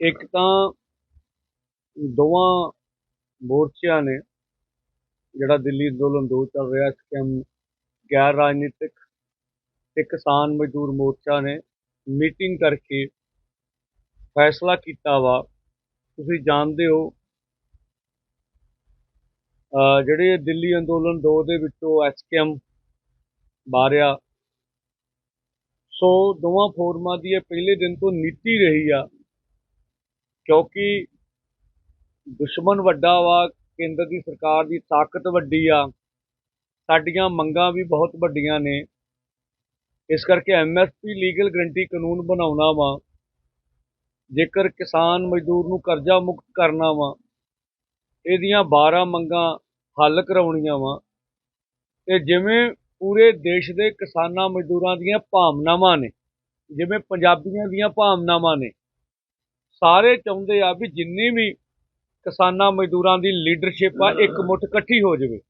ਇੱਕ ਤਾਂ ਦੋਵਾਂ ਮੋਰਚਿਆਂ ਨੇ ਜਿਹੜਾ ਦਿੱਲੀ ਅੰਦੋਲਨ ਦੋ ਚੱਲ ਰਿਹਾ ਸਕੈਮ ਗੈਰ ਰਾਜਨੀਤਿਕ ਤੇ ਕਿਸਾਨ ਮਜ਼ਦੂਰ ਮੋਰਚਾ ਨੇ ਮੀਟਿੰਗ ਕਰਕੇ ਫੈਸਲਾ ਕੀਤਾ ਵਾ। ਤੁਸੀਂ ਜਾਣਦੇ ਹੋ ਜਿਹੜੇ ਦਿੱਲੀ ਅੰਦੋਲਨ 2 ਦੇ ਵਿੱਚੋਂ ਐਸਕੇਐਮ ਬਾਰਿਆ ਸੋ ਦੋਵਾਂ ਫੋਰਮਾਂ ਦੀ ਇਹ ਪਹਿਲੇ ਦਿਨ ਤੋਂ ਨੀਤੀ ਰਹੀ ਆ। ਕਿਉਂਕਿ ਦੁਸ਼ਮਣ ਵੱਡਾ ਵਾ, ਕੇਂਦਰ ਦੀ ਸਰਕਾਰ ਦੀ ਤਾਕਤ ਵੱਡੀ ਆ। ਸਾਡੀਆਂ ਮੰਗਾਂ ਵੀ ਬਹੁਤ ਵੱਡੀਆਂ ਨੇ। ਇਸ ਕਰਕੇ ਐਮਐਸਪੀ ਲੀਗਲ ਗਰੰਟੀ ਕਾਨੂੰਨ ਬਣਾਉਣਾ ਵਾ। ਜੇਕਰ ਕਿਸਾਨ ਮਜ਼ਦੂਰ ਨੂੰ ਕਰਜ਼ਾ ਮੁਕਤ ਕਰਨਾ ਵਾ, ਇਹਦੀਆਂ 12 ਮੰਗਾਂ ਹੱਲ ਕਰਾਉਣੀਆਂ ਵਾ। ਤੇ ਜਿਵੇਂ ਪੂਰੇ ਦੇਸ਼ ਦੇ ਕਿਸਾਨਾਂ ਮਜ਼ਦੂਰਾਂ ਦੀਆਂ ਭਾਵਨਾਵਾਂ ਨੇ, ਜਿਵੇਂ ਪੰਜਾਬੀਆਂ ਦੀਆਂ ਭਾਵਨਾਵਾਂ ਨੇ ਸਾਰੇ ਚਾਹੁੰਦੇ ਆ ਵੀ ਜਿੰਨੀ ਵੀ ਕਿਸਾਨਾਂ ਮਜ਼ਦੂਰਾਂ ਦੀ ਲੀਡਰਸ਼ਿਪ ਆ ਇੱਕ ਮੁੱਠ ਇਕੱਠੀ ਹੋ ਜਾਵੇ।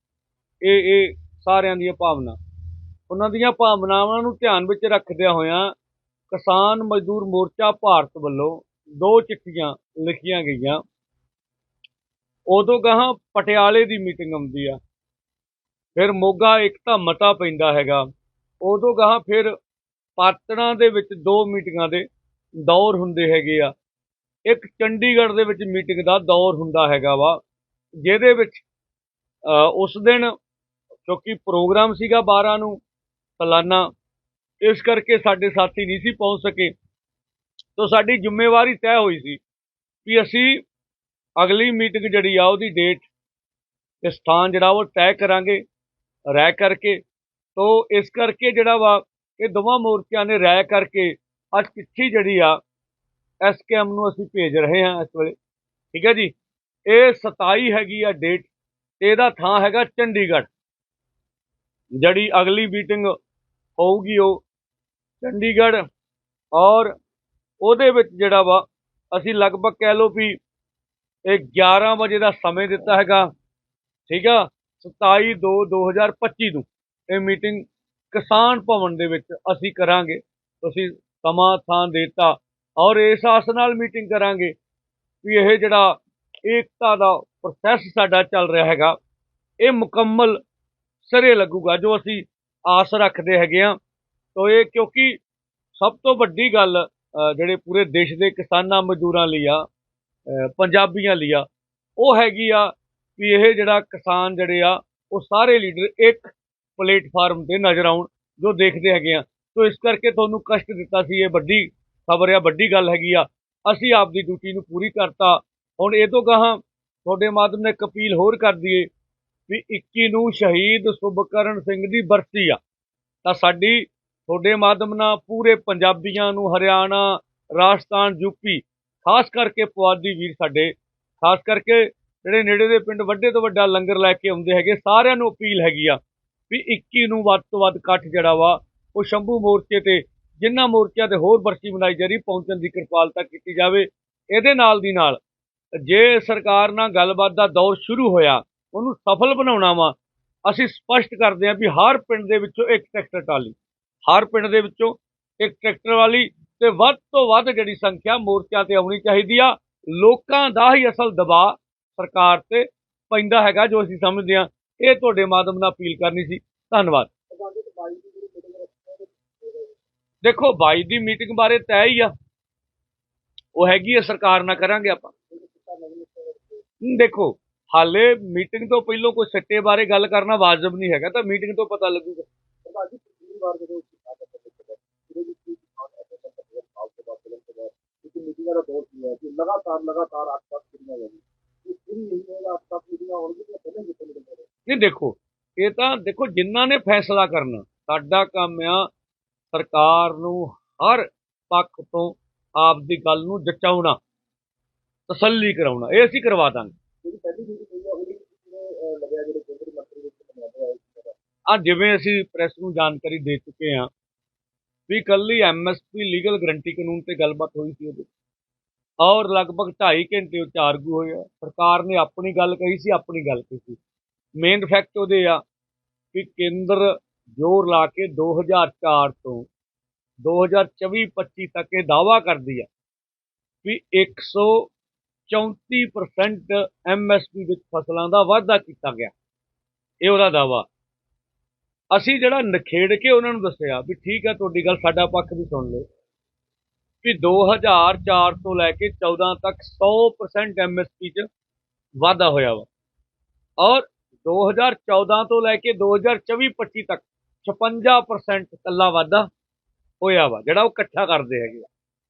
ਇਹ ਇਹ ਸਾਰਿਆਂ ਦੀਆਂ ਭਾਵਨਾ। ਉਹਨਾਂ ਦੀਆਂ ਭਾਵਨਾਵਾਂ ਨੂੰ ਧਿਆਨ ਵਿੱਚ ਰੱਖਦਿਆਂ ਹੋਇਆਂ ਕਿਸਾਨ ਮਜ਼ਦੂਰ ਮੋਰਚਾ ਭਾਰਤ ਵੱਲੋਂ ਦੋ ਚਿੱਠੀਆਂ ਲਿਖੀਆਂ ਗਈਆਂ। ਉਦੋਂ ਗਾਹਾਂ ਪਟਿਆਲੇ ਦੀ ਮੀਟਿੰਗ ਆਉਂਦੀ ਆ। ਫਿਰ ਮੋਗਾ ਇੱਕ ਤਾਂ ਮਤਾ ਪੈਂਦਾ ਹੈਗਾ। ਉਦੋਂ ਗਾਹਾਂ ਫਿਰ ਪਾਤੜਾਂ ਦੇ ਵਿੱਚ ਦੋ ਮੀਟਿੰਗਾਂ ਦੇ ਦੌਰ ਹੁੰਦੇ ਹੈਗੇ ਆ। ਇੱਕ ਚੰਡੀਗੜ੍ਹ ਦੇ ਵਿੱਚ ਮੀਟਿੰਗ ਦਾ ਦੌਰ ਹੁੰਦਾ ਹੈਗਾ ਵਾ, ਜਿਹਦੇ ਵਿੱਚ ਉਸ ਦਿਨ ਕਿਉਂਕਿ ਪ੍ਰੋਗਰਾਮ ਸੀਗਾ 12 ਨੂੰ, ਸਾਲਾਨਾ, ਇਸ ਕਰਕੇ ਸਾਡੇ ਸਾਥੀ ਨਹੀਂ ਸੀ ਪਹੁੰਚ ਸਕੇ। ਤੋਂ ਸਾਡੀ ਜ਼ਿੰਮੇਵਾਰੀ ਤੈਅ ਹੋਈ ਸੀ ਕਿ ਅਸੀਂ ਅਗਲੀ ਮੀਟਿੰਗ ਜਿਹੜੀ ਆ, ਉਹਦੀ ਡੇਟ ਤੇ ਸਥਾਨ ਜਿਹੜਾ ਉਹ ਤੈਅ ਕਰਾਂਗੇ, ਰਾਇ ਕਰਕੇ। ਤੋਂ ਇਸ ਕਰਕੇ ਜਿਹੜਾ ਵਾ, ਇਹ ਦੋਵਾਂ ਮੋਰਚਿਆਂ ਨੇ ਰਾਇ ਕਰਕੇ ਅੱਜ ਚਿੱਠੀ ਜਿਹੜੀ ਆ ਐਸਕੇਐਮ ਨੂੰ ਅਸੀਂ ਭੇਜ ਰਹੇ ਹਾਂ ਇਸ ਵੇਲੇ। ਠੀਕ ਹੈ ਜੀ? ਇਹ 27 ਹੈਗੀ ਆ ਡੇਟ ਇਹਦਾ ਥਾਂ ਹੈਗਾ ਚੰਡੀਗੜ੍ਹ। ਜਿਹੜੀ ਅਗਲੀ ਮੀਟਿੰਗ ਹੋਊਗੀ ਉਹ ਚੰਡੀਗੜ੍ਹ ਔਰ ਉਹਦੇ ਵਿੱਚ ਜਿਹੜਾ ਵਾ, ਅਸੀਂ ਲਗਭਗ ਕਹਿ ਲਓ ਵੀ ਇਹ 11 ਵਜੇ ਦਾ ਸਮੇਂ ਦਿੱਤਾ ਹੈਗਾ। ਠੀਕ ਆ? 27 2 2025 ਨੂੰ ਇਹ ਮੀਟਿੰਗ ਕਿਸਾਨ ਭਵਨ ਦੇ ਵਿੱਚ ਅਸੀਂ ਕਰਾਂਗੇ। ਤੁਸੀਂ ਸਮਾਂ ਥਾਂ ਦੇਤਾ ਔਰ ਇਸ ਆਸ ਨਾਲ ਮੀਟਿੰਗ ਕਰਾਂਗੇ ਵੀ ਇਹ ਜਿਹੜਾ ਏਕਤਾ ਦਾ ਪ੍ਰੋਸੈਸ ਸਾਡਾ ਚੱਲ ਰਿਹਾ ਹੈਗਾ, ਇਹ ਮੁਕੰਮਲ ਸਿਰੇ ਲੱਗੂਗਾ ਜੋ ਅਸੀਂ ਆਸ ਰੱਖਦੇ ਹੈਗੇ ਆ ਤੋ ਇਹ ਕਿਉਂਕਿ ਸਭ ਤੋਂ ਵੱਡੀ ਗੱਲ ਜਿਹੜੇ ਪੂਰੇ ਦੇਸ਼ ਦੇ ਕਿਸਾਨਾਂ ਮਜ਼ਦੂਰਾਂ ਲਈ ਆ ਪੰਜਾਬੀਆਂ ਲਈ ਆ, ਉਹ ਹੈਗੀ ਆ ਵੀ ਇਹ ਜਿਹੜਾ ਕਿਸਾਨ ਜਿਹੜੇ ਆ, ਉਹ ਸਾਰੇ ਲੀਡਰ ਇੱਕ ਪਲੇਟਫਾਰਮ ਤੇ ਨਜ਼ਰ ਆਉਣ ਜੋ ਦੇਖਦੇ ਹੈਗੇ ਆ। ਤੋ ਇਸ ਕਰਕੇ ਤੁਹਾਨੂੰ ਕਸ਼ਟ ਦਿੱਤਾ ਸੀ ਇਹ ਵੱਡੀ ਖਬਰ ਆ, ਵੱਡੀ ਗੱਲ ਹੈਗੀ ਆ। ਅਸੀਂ ਆਪਦੀ ਡਿਊਟੀ ਨੂੰ ਪੂਰੀ ਕਰਤਾ। ਹੁਣ ਇਹ ਤੋਂ ਗਾਹਾਂ ਤੁਹਾਡੇ ਮਾਧਿਅਮ ਨੇ ਇੱਕ ਅਪੀਲ ਹੋਰ ਕਰ ਦਈਏ ਵੀ 21 ਨੂੰ ਸ਼ਹੀਦ ਸੁਭਕਰਨ ਸਿੰਘ ਦੀ ਬਰਸੀ ਆ। ਤਾਂ ਸਾਡੀ, ਤੁਹਾਡੇ ਮਾਧਿਅਮ ਨਾਲ ਪੂਰੇ ਪੰਜਾਬੀਆਂ ਨੂੰ ਹਰਿਆਣਾ, ਰਾਜਸਥਾਨ ਯੂਪੀ ਖਾਸ ਕਰਕੇ ਪੁਆਧੀ ਵੀਰ ਸਾਡੇ, ਖਾਸ ਕਰਕੇ ਜਿਹੜੇ ਨੇੜੇ ਦੇ ਪਿੰਡ ਵੱਡੇ ਤੋਂ ਵੱਡਾ ਲੰਗਰ ਲੈ ਕੇ ਆਉਂਦੇ ਹੈਗੇ, ਸਾਰਿਆਂ ਨੂੰ ਅਪੀਲ ਹੈਗੀ ਆ ਵੀ 21 ਨੂੰ ਵੱਧ ਤੋਂ ਵੱਧ ਇਕੱਠ ਜਿਹੜਾ ਵਾ, ਉਹ ਸ਼ੰਭੂ ਮੋਰਚੇ ਤੇ ਜਿਨ੍ਹਾਂ ਮੋਰਚਿਆਂ ਤੇ ਹੋਰ ਬਰਸੀ ਬਣਾਈ ਜਾ ਰਹੀ, ਪਹੁੰਚਣ ਦੀ ਕਿਰਪਾਲਤਾ ਕੀਤੀ ਜਾਵੇ। ਇਹਦੇ ਨਾਲ ਦੀ ਨਾਲ, ਜੇ ਸਰਕਾਰ ਨਾਲ ਗੱਲਬਾਤ ਦਾ ਦੌਰ ਸ਼ੁਰੂ ਹੋਇਆ, ਉਹਨੂੰ ਸਫਲ ਬਣਾਉਣਾ ਵਾ, ਅਸੀਂ ਸਪਸ਼ਟ ਕਰਦੇ ਹਾਂ ਵੀ ਹਰ ਪਿੰਡ ਦੇ ਵਿੱਚੋਂ ਇੱਕ ਟਰੈਕਟਰ ਟਰਾਲੀ, ਹਰ ਪਿੰਡ ਦੇ ਵਿੱਚੋਂ ਇੱਕ ਟਰੈਕਟਰ ਵਾਲੀ ਤੇ ਵੱਧ ਤੋਂ ਵੱਧ ਜਿਹੜੀ ਸੰਖਿਆ ਮੋਰਚਿਆਂ ਤੇ ਆਉਣੀ ਚਾਹੀਦੀ ਆ। ਲੋਕਾਂ ਦਾ ਹੀ ਅਸਲ ਦਬਾਅ ਸਰਕਾਰ ਤੇ ਪੈਂਦਾ ਹੈਗਾ ਜੋ ਅਸੀਂ ਸਮਝਦੇ ਹਾਂ। ਇਹ ਤੁਹਾਡੇ ਮਾਧਿਅਮ ਨਾਲ ਅਪੀਲ ਕਰਨੀ ਸੀ। ਧੰਨਵਾਦ। ਦੇਖੋ 22 ਦੀ ਮੀਟਿੰਗ ਬਾਰੇ ਤੈਅ ਹੀ ਆ। ਉਹ ਹੈਗੀ ਆ, ਸਰਕਾਰ ਨਾਲ ਕਰਾਂਗੇ ਆਪਾਂ। ਦੇਖੋ, ਹਾਲੇ ਮੀਟਿੰਗ ਤੋਂ ਪਹਿਲਾਂ ਕੋਈ ਸੱਟੇ ਬਾਰੇ ਗੱਲ ਕਰਨਾ ਵਾਜਬ ਨਹੀਂ ਹੈਗਾ, ਤਾਂ ਮੀਟਿੰਗ ਤੋਂ ਪਤਾ ਲੱਗੂਗਾ। ਨਹੀਂ, ਦੇਖੋ, ਇਹ ਤਾਂ ਦੇਖੋ, ਜਿਨ੍ਹਾਂ ਨੇ ਫੈਸਲਾ ਕਰਨਾ, ਸਾਡਾ ਕੰਮ ਆ ਸਰਕਾਰ ਨੂੰ ਹਰ ਪੱਖ ਤੋਂ ਆਪ ਦੀ ਗੱਲ ਨੂੰ ਜਚਾਉਣਾ ਤਸੱਲੀ ਕਰਾਉਣਾ ਇਹ ਅਸੀਂ ਕਰਵਾ ਦਾਂਗੇ। ਆ ਆ ਜਿਵੇਂ ਅਸੀਂ ਪ੍ਰੈਸ ਨੂੰ ਜਾਣਕਾਰੀ ਦੇ ਚੁੱਕੇ ਹਾਂ ਵੀ ਕੱਲੀ ਐਮਐਸਪੀ ਲੀਗਲ ਗਰੰਟੀ ਕਾਨੂੰਨ ਤੇ ਗੱਲਬਾਤ ਹੋਈ ਸੀ ਉਹਦੇ ਔਰ ਲਗਭਗ 2.5 ਘੰਟੇ ਉਹ ਚਾਰਗੂ ਹੋਏ ਆ। ਸਰਕਾਰ ਨੇ ਆਪਣੀ ਗੱਲ ਕਹੀ ਸੀ ਆਪਣੀ ਗੱਲ ਕਹੀ ਸੀ। ਮੇਨ ਫੈਕਟ ਉਹਦੇ ਆ ਕਿ ਕੇਂਦਰ ਜ਼ੋਰ ਲਾ ਕੇ 2004 ਤੋਂ 2024-25 ਤੱਕ ਇਹ ਦਾਵਾ ਕਰਦੀ ਆ ਵੀ 134% ਐਮਐਸਪੀ ਵਿੱਚ ਫਸਲਾਂ ਦਾ ਵਾਧਾ ਕੀਤਾ ਗਿਆ। ਇਹ ਉਹਦਾ ਦਾਵਾ ਅਸੀਂ ਜਿਹੜਾ ਨਖੇੜ ਕੇ ਉਹਨਾਂ ਨੂੰ ਦੱਸਿਆ ਵੀ ਠੀਕ ਹੈ ਤੁਹਾਡੀ ਗੱਲ ਸਾਡਾ ਪੱਖ ਵੀ ਸੁਣ ਲਓ ਵੀ 2004 ਤੋਂ ਲੈ ਕੇ 14 ਤੱਕ 100% ਐਮਐਸਪੀ 'ਚ ਵਾਧਾ ਹੋਇਆ ਵਾ। ਔਰ 2014 ਤੋਂ ਲੈ ਕੇ 2024-25 ਤੱਕ 56% ਕੱਲਾ ਵਾਧਾ ਹੋਇਆ ਵਾ, ਜਿਹੜਾ ਉਹ ਇਕੱਠਾ ਕਰਦੇ ਹੈਗੇ ਆ।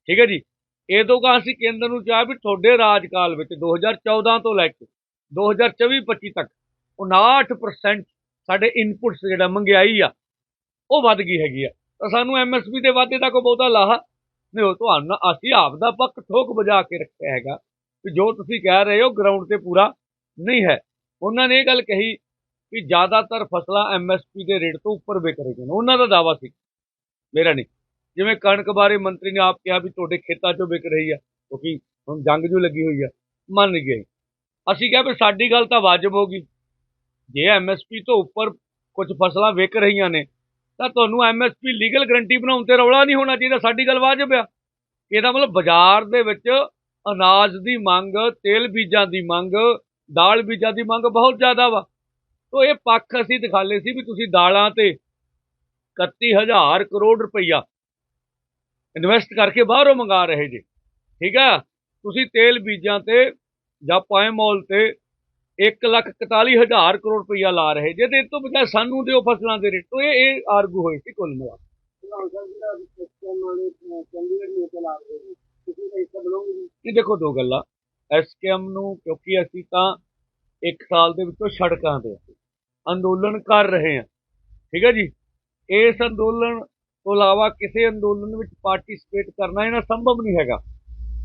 ਠੀਕ ਹੈ ਜੀ? ਇਹ ਤੋਂ ਕਾ ਅਸੀਂ ਕੇਂਦਰ ਨੂੰ ਚਾਹ ਵੀ ਤੁਹਾਡੇ ਰਾਜਕਾਲ ਵਿੱਚ 2014 ਤੋਂ ਲੈ ਕੇ 2024-25 ਤੱਕ 59% ਸਾਡੇ ਇਨਪੁਟਸ ਜਿਹੜਾ ਮੰਗਿਆਈ ਆ, ਉਹ ਵੱਧ ਗਈ ਹੈਗੀ ਆ। ਤਾਂ ਸਾਨੂੰ ਐਮਐਸਪੀ ਦੇ ਵਾਧੇ ਦਾ ਕੋਈ ਬਹੁਤਾ ਲਾਹਾ ਨਹੀਂ, ਉਹ ਤੁਹਾਨੂੰ, ਅਸੀਂ ਆਪ ਦਾ ਪੱਕ ਠੋਕ ਵਜਾ ਕੇ ਰੱਖਿਆ ਹੈਗਾ ਕਿ ਜੋ ਤੁਸੀਂ ਕਹਿ ਰਹੇ ਹੋ ਗਰਾਊਂਡ ਤੇ ਪੂਰਾ ਨਹੀਂ ਹੈ। ਉਹਨਾਂ ਨੇ ਇਹ ਗੱਲ ਕਹੀ ਕਿ ਜ਼ਿਆਦਾਤਰ ਫਸਲਾਂ ਐਮਐਸਪੀ ਦੇ ਰੇਟ ਤੋਂ ਉੱਪਰ ਵਿਕ ਰਹੀਆਂ ਨੇ। ਉਹਨਾਂ ਦਾ ਦਾਵਾ ਸੀ। ਮੇਰਾ ਨਹੀਂ। ਜਿਵੇਂ ਕਣਕ ਬਾਰੇ ਮੰਤਰੀ ਨੇ ਆਪ ਕਿਹਾ ਵੀ ਤੁਹਾਡੇ ਖੇਤਾਂ 'ਚੋਂ ਵਿਕ ਰਹੀ ਆ, ਕਿਉਂਕਿ ਹੁਣ ਜੰਗ ਜੋ ਲੱਗੀ ਹੋਈ ਆ, ਮੰਨ ਗਏ। ਅਸੀਂ ਕਿਹਾ ਵੀ ਸਾਡੀ ਗੱਲ ਤਾਂ ਵਾਜਬ ਹੋਗੀ ਜੇ ਐਮਐਸਪੀ ਤੋਂ ਉੱਪਰ ਕੁਝ ਫਸਲਾਂ ਵਿਕ ਰਹੀਆਂ ਨੇ, ਤਾਂ ਤੁਹਾਨੂੰ ਐਮਐਸਪੀ ਲੀਗਲ ਗਰੰਟੀ ਬਣਾਉਣ ਤੇ ਰੌਲਾ ਨਹੀਂ ਹੋਣਾ ਚਾਹੀਦਾ। ਸਾਡੀ ਗੱਲ ਵਾਜਬ ਆ। ਇਹਦਾ ਮਤਲਬ ਬਾਜ਼ਾਰ ਦੇ ਵਿੱਚ ਅਨਾਜ ਦੀ ਮੰਗ, ਤੇਲ ਬੀਜਾਂ ਦੀ ਮੰਗ, ਦਾਲ ਬੀਜਾਂ ਦੀ ਮੰਗ ਬਹੁਤ ਜ਼ਿਆਦਾ ਵਾ। ਤੋ ਇਹ ਪੱਖ ਅਸੀਂ ਦਿਖਾਲੇ ਸੀ ਵੀ ਤੁਸੀਂ ਦਾਲਾਂ ਤੇ 31000 ਕਰੋੜ ਰੁਪਈਆ ਇਨਵੈਸਟ ਕਰਕੇ ਬਾਹਰੋਂ ਮੰਗਾ ਰਹੇ ਜੇ। ਠੀਕ ਆ? ਤੁਸੀਂ ਤੇਲ ਬੀਜਾਂ ਤੇ ਜਾਂ ਪਾਇਮੋਲ ਤੇ 141000 ਕਰੋੜ ਰੁਪਈਆ ਲਾ ਰਹੇ ਜੇ ਤੇ ਇਹ ਤੋਂ ਬਜਾਏ ਸਾਨੂੰ ਦਿਓ ਫਸਲਾਂ ਦੇ ਰੇਟ। ਤੋਂ ਇਹ ਇਹ ਆਰਗੂ ਹੋਈ ਸੀ ਕੁੱਲ ਮਿਲਾ ਇਹ ਦੇਖੋ ਦੋ ਗੱਲਾਂ। ਐਸਕੇਐਮ ਨੂੰ ਕਿਉਂਕਿ ਅਸੀਂ ਤਾਂ ਇੱਕ ਸਾਲ ਦੇ ਵਿੱਚੋਂ ਸੜਕਾਂ ਤੇ ਅੰਦੋਲਨ ਕਰ ਰਹੇ ਹਾਂ। ਠੀਕ ਹੈ ਜੀ? ਇਸ ਅੰਦੋਲਨ ਤੋਂ ਇਲਾਵਾ ਕਿਸੇ ਅੰਦੋਲਨ ਵਿੱਚ ਪਾਰਟਿਸਿਪੇਟ ਕਰਨਾ ਇਹਨਾਂ ਸੰਭਵ ਨਹੀਂ ਹੈਗਾ।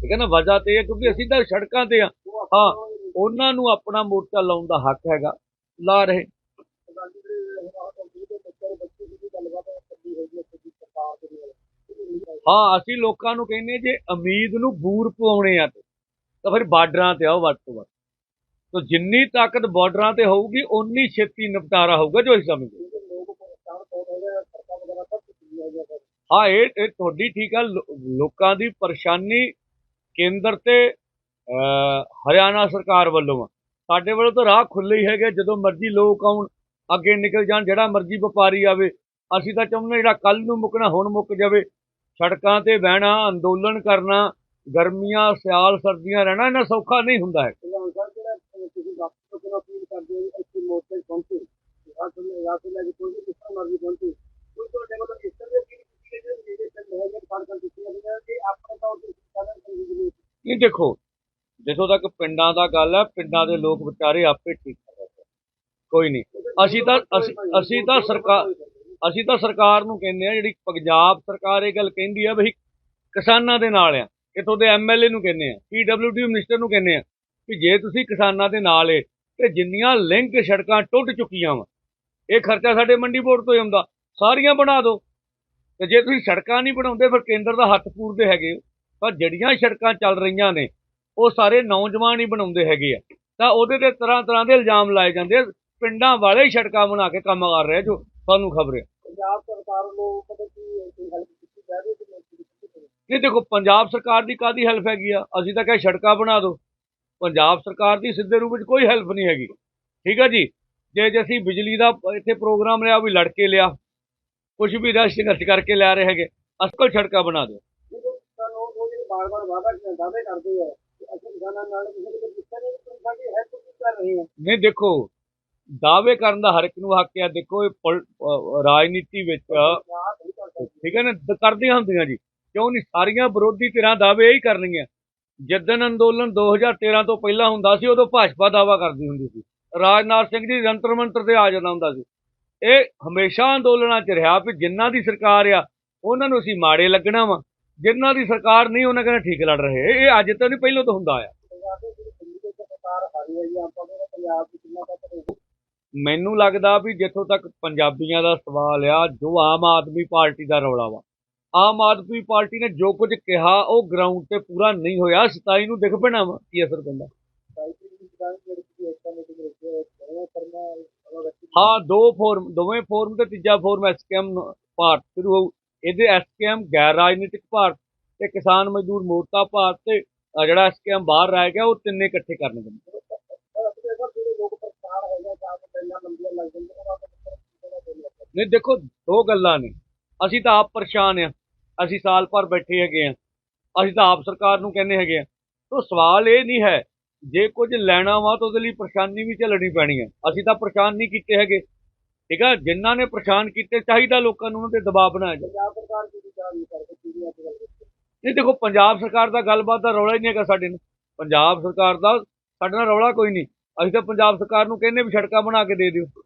ਠੀਕ ਹੈ ਨਾ? ਵਜ੍ਹਾ ਤੇ ਹੈ ਕਿਉਂਕਿ ਅਸੀਂ ਤਾਂ ਸੜਕਾਂ ਤੇ ਆ ਹਾਂ, ਉਹਨਾਂ ਨੂੰ ਆਪਣਾ ਮੋਰਚਾ ਲਾਉਣ ਦਾ ਹੱਕ ਹੈਗਾ। ਲਾ ਰਹੇ। ਹਾਂ, ਅਸੀਂ ਲੋਕਾਂ ਨੂੰ ਕਹਿੰਦੇ ਜੇ ਉਮੀਦ ਨੂੰ ਬੂਰ ਪਵਾਉਣੇ ਆ ਤੇ ਤਾਂ ਫਿਰ ਬਾਰਡਰਾਂ ਤੇ ਆਓ ਵੱਧ ਤੋਂ ਵੱਧ। ਤਾਂ ਜਿੰਨੀ ਤਾਕਤ ਬਾਰਡਰਾਂ ਤੇ ਹੋਊਗੀ ਉਨੀ ਛੇਤੀ ਨਿਪਟਾਰਾ ਹੋਊਗਾ ਜੋ ਅਸੀਂ ਸਮਝਦੇ ਹਾਂ, ਇਹ ਇਹ ਤੁਹਾਡੀ ਠੀਕ ਆ। ਲੋਕਾਂ ਦੀ ਪਰੇਸ਼ਾਨੀ ਕੇਂਦਰ ਤੇ ਹਰਿਆਣਾ ਸਰਕਾਰ ਵੱਲੋਂ ਆ। ਸਾਡੇ ਵੱਲੋਂ ਤਾਂ ਰਾਹ ਖੁੱਲੇ ਹੀ ਹੈਗੇ ਜਦੋਂ ਮਰਜ਼ੀ ਲੋਕ ਆਉਣ, ਅੱਗੇ ਨਿਕਲ ਜਾਣ, ਜਿਹੜਾ ਮਰਜ਼ੀ ਵਪਾਰੀ ਆਵੇ। ਅਸੀਂ ਤਾਂ ਚਾਹੁੰਦੇ ਜਿਹੜਾ ਕੱਲ ਨੂੰ ਮੁੱਕਣਾ, ਹੁਣ ਮੁੱਕ ਜਾਵੇ। ਸੜਕਾਂ ਤੇ ਬਹਿਣਾ, ਅੰਦੋਲਨ ਕਰਨਾ, ਗਰਮੀਆਂ, ਸਿਆਲ, ਸਰਦੀਆਂ ਰਹਿਣਾ ਇਹਨਾਂ ਸੌਖਾ ਨਹੀਂ ਹੁੰਦਾ ਹੈ ਪ੍ਰਧਾਨ ਸਾਹਿਬ ਜਿਹੜਾ ਅਹ, ਤੁਸੀਂ ਡਾਕਟਰ ਕੋਲ ਅਪੀਲ ਕਰਦੇ ਹੋ ਇੱਥੇ ਮੋਰਚੇ 'ਚ ਪਹੁੰਚੋ। ਜਾਂ ਫਿਰ ਜਾਂ ਕੋਈ ਵੀ ਜਿਸ ਤਰ੍ਹਾਂ ਮਰਜ਼ੀ ਪਹੁੰਚੋ। ਕੋਈ ਤੁਹਾਡੇ ਵੱਲੋਂ ਇਸ ਤਰ੍ਹਾਂ ਦੀ ਕਿਸੇ ਦੇ ਜਿਹੜੇ ਪਿੰਡ ਹੈਗੇ ਫਰਕਾਂ ਦਿੱਤੀਆਂ ਗਈਆਂ ਕਿ ਆਪਣੇ ਤੌਰ ਤੇ ਸਾਧਨ ਕਰੀ ਇਹ ਦੇਖੋ, ਜਿੱਥੋਂ ਤੱਕ ਪਿੰਡਾਂ ਦਾ ਗੱਲ ਹੈ, ਪਿੰਡਾਂ ਦੇ ਲੋਕ ਵਿਚਾਰੇ ਆਪੇ ਠੀਕ ਕਰ ਰਹੇ ਕੋਈ ਨਹੀਂ। ਅਸੀਂ ਤਾਂ ਅਸੀਂ ਤਾਂ ਸਰਕਾਰ ਅਸੀਂ ਤਾਂ ਸਰਕਾਰ ਨੂੰ ਕਹਿੰਦੇ ਆ ਜਿਹੜੀ ਪੰਜਾਬ ਸਰਕਾਰ ਇਹ ਗੱਲ ਕਹਿੰਦੀ ਆ ਵੀ ਕਿਸਾਨਾਂ ਦੇ ਨਾਲ ਆ। ਇੱਥੋਂ ਦੇ ਐਮਐਲਏ ਨੂੰ ਕਹਿੰਦੇ ਆ ਪੀਡਬਲਯੂਡੀ ਮਿਨਿਸਟਰ ਨੂੰ ਕਹਿੰਦੇ ਆ ਕਿ ਜੇ ਤੁਸੀਂ ਕਿਸਾਨਾਂ ਦੇ ਨਾਲ ਏ ਤੇ ਜਿੰਨੀਆਂ ਲਿੰਕ ਸੜਕਾਂ ਟੁੱਟ ਚੁੱਕੀਆਂ ਵਾ ਇਹ ਖਰਚਾ ਸਾਡੇ ਮੰਡੀ ਬੋਰਡ ਤੋਂ ਹੀ ਆਉਂਦਾ ਸਾਰੀਆਂ ਬਣਾ ਦਿਓ ਤੇ ਜੇ ਤੁਸੀਂ ਸੜਕਾਂ ਨਹੀਂ ਬਣਾਉਂਦੇ ਫਿਰ ਕੇਂਦਰ ਦਾ ਹੱਥ ਪੂਰਦੇ ਹੈਗੇ ਪਰ ਜਿਹੜੀਆਂ ਸੜਕਾਂ ਚੱਲ ਰਹੀਆਂ ਨੇ ਉਹ ਸਾਰੇ ਨੌਜਵਾਨ ਹੀ ਬਣਾਉਂਦੇ ਹੈਗੇ ਆ। ਤਾਂ ਉਹਦੇ ਤੇ ਤਰ੍ਹਾਂ ਤਰ੍ਹਾਂ ਦੇ ਇਲਜ਼ਾਮ ਲਾਏ ਜਾਂਦੇ ਪਿੰਡਾਂ ਵਾਲੇ ਸੜਕਾਂ ਬਣਾ ਕੇ ਕੰਮ ਕਰ ਰਹੇ ਜੋ ਤੁਹਾਨੂੰ ਖਬਰ ਹੈ ਪੰਜਾਬ ਸਰਕਾਰ ਨੂੰ ਪਤਾ ਕੀ ਹੈਲਪ ਕੀਤੀ ਜਾ ਰਹੀ ਹੈ ਕਿ ਨਹੀਂ ਦੇਖੋ ਪੰਜਾਬ ਸਰਕਾਰ ਦੀ ਕਾਦੀ ਹੈਲਪ ਹੈਗੀ ਆ? ਅਸੀਂ ਤਾਂ ਕਹੇ ਸੜਕਾਂ ਬਣਾ ਦਿਓ ਪੰਜਾਬ ਸਰਕਾਰ ਦੀ ਸਿੱਧੇ ਰੂਪ ਵਿੱਚ ਕੋਈ ਹੈਲਪ ਨਹੀਂ ਹੈਗੀ। ਠੀਕ ਹੈ ਜੀ? ਜੇ ਜੇ ਅਸੀਂ ਬਿਜਲੀ ਦਾ ਇੱਥੇ ਪ੍ਰੋਗਰਾਮ ਲਿਆ ਵੀ ਲੜ ਕੇ ਲਿਆ ਕੁਝ ਵੀ ਰਸ਼ ਸੰਘਰਸ਼ ਕਰਕੇ ਲਿਆ ਰਹੇ ਹੈਗੇ ਅਸਲ ਸੜਕਾਂ ਬਣਾ ਦਿਓ। ਨਹੀਂ ਦੇਖੋ ਦਾਅਵੇ ਕਰਨ ਦਾ ਹਰ ਇੱਕ ਨੂੰ ਹੱਕ ਹੈ ਦੇਖੋ ਇਹ ਰਾਜਨੀਤੀ ਵਿੱਚ ਠੀਕ ਹੈ ਨਾ? ਕਰਦੀਆਂ ਹੁੰਦੀਆਂ ਜੀ। ਕਿਉਂ ਨਹੀਂ? ਸਾਰੀਆਂ ਵਿਰੋਧੀ ਧਿਰਾਂ ਦਾਅਵੇ ਹੀ ਕਰਨਗੀਆਂ। ਜਿੱਦਣ ਅੰਦੋਲਨ 2013 ਤੋਂ ਪਹਿਲਾਂ ਹੁੰਦਾ ਸੀ, ਉਦੋਂ ਭਾਜਪਾ ਦਾਅਵਾ ਕਰਦੀ ਹੁੰਦੀ ਸੀ। ਰਾਜਨਾਥ ਸਿੰਘ ਜੀ ਜੰਤਰ ਮੰਤਰ ਤੇ ਆ ਜਾਂਦਾ ਹੁੰਦਾ ਸੀ। ਇਹ ਹਮੇਸ਼ਾ ਅੰਦੋਲਨਾਂ 'ਚ ਰਿਹਾ ਵੀ ਜਿਨ੍ਹਾਂ ਦੀ ਸਰਕਾਰ ਆ, ਉਹਨਾਂ ਨੂੰ ਅਸੀਂ ਮਾੜੇ ਲੱਗਣਾ ਵਾ। ਜਿਨ੍ਹਾਂ ਦੀ ਸਰਕਾਰ ਨਹੀਂ, ਉਹਨਾਂ ਕਹਿੰਦੇ ਠੀਕ ਲੜ ਰਹੇ। ਇਹ ਅੱਜ ਤਾਂ ਨਹੀਂ, ਪਹਿਲਾਂ ਤੋਂ ਹੁੰਦਾ ਆ। ਮੈਨੂੰ ਲੱਗਦਾ ਵੀ ਜਿੱਥੋਂ ਤੱਕ ਪੰਜਾਬੀਆਂ ਦਾ ਸਵਾਲ ਆ, ਜੋ ਆਮ ਆਦਮੀ ਪਾਰਟੀ ਦਾ ਰੌਲਾ ਵਾ ਆਮ ਆਦਮੀ ਪਾਰਟੀ ਨੇ ਜੋ ਕੁਝ ਕਿਹਾ, ਉਹ ਗਰਾਊਂਡ ਤੇ ਪੂਰਾ ਨਹੀਂ ਹੋਇਆ। 27 ਨੂੰ ਦਿਖ ਪੈਣਾ ਵਾ, ਕੀ ਅਸਰ ਪੈਂਦਾ? ਹਾਂ, ਦੋ ਫੋਰਮ, ਦੋਵੇਂ ਫੋਰਮ ਤੇ ਤੀਜਾ ਫੋਰਮ ਐਸਕੇਐਮ ਭਾਰਤ ਸ਼ੁਰੂ ਹੋਊ। ਇਹਦੇ ਐਸਕੇਐਮ ਗੈਰ ਰਾਜਨੀਤਿਕ ਭਾਰਤ ਤੇ ਕਿਸਾਨ ਮਜ਼ਦੂਰ ਮੋਰਚਾ ਭਾਰਤ ਤੇ ਜਿਹੜਾ ਐਸਕੇਐਮ ਬਾਹਰ ਰਹਿ ਗਿਆ, ਉਹ ਤਿੰਨੇ ਇਕੱਠੇ ਕਰਨੇ ਪੈਂਦੇ। ਨਹੀਂ, ਦੇਖੋ, ਦੋ ਗੱਲਾਂ ਨੇ। ਅਸੀਂ ਤਾਂ ਆਪ ਪਰੇਸ਼ਾਨ ਆ। ਅਸੀਂ ਸਾਲ ਭਰ ਬੈਠੇ ਹੈਗੇ ਆ ਅਸੀਂ ਤਾਂ ਆਪ ਸਰਕਾਰ ਨੂੰ ਕਹਿੰਦੇ ਹੈਗੇ ਆ ਤੋਂ ਸਵਾਲ ਇਹ ਨਹੀਂ ਹੈ ਜੇ ਕੁਝ ਲੈਣਾ ਵਾ ਤਾਂ ਉਹਦੇ ਲਈ ਪਰੇਸ਼ਾਨੀ ਵੀ ਝੱਲਣੀ ਪੈਣੀ ਹੈ। ਅਸੀਂ ਤਾਂ ਪਰੇਸ਼ਾਨ ਨਹੀਂ ਕੀਤੇ ਹੈਗੇ। ਠੀਕ ਆ ਜਿਨ੍ਹਾਂ ਨੇ ਪਰੇਸ਼ਾਨ ਕੀਤੇ ਚਾਹੀਦਾ ਲੋਕਾਂ ਨੂੰ ਉਹਨਾਂ ਤੇ ਦਬਾਅ ਬਣਾਇਆ ਜਾਵੇ। ਪੰਜਾਬ ਸਰਕਾਰ ਦੀ ਵਿਚਾਰ ਨਹੀਂ ਕਰਕੇ ਕੀ ਅੱਜ ਗੱਲ ਕੀਤੀ ਨਹੀਂ ਦੇਖੋ ਪੰਜਾਬ ਸਰਕਾਰ ਦਾ ਗੱਲਬਾਤ ਦਾ ਰੌਲਾ ਹੀ ਨਹੀਂ ਹੈਗਾ ਸਾਡੇ ਨਾਲ। ਪੰਜਾਬ ਸਰਕਾਰ ਦਾ ਸਾਡੇ ਨਾਲ ਰੌਲਾ ਕੋਈ ਨਹੀਂ। ਅਸੀਂ ਤਾਂ ਪੰਜਾਬ ਸਰਕਾਰ ਨੂੰ ਕਹਿੰਦੇ ਵੀ ਸੜਕਾਂ ਬਣਾ ਕੇ ਦੇ ਦਿਓ।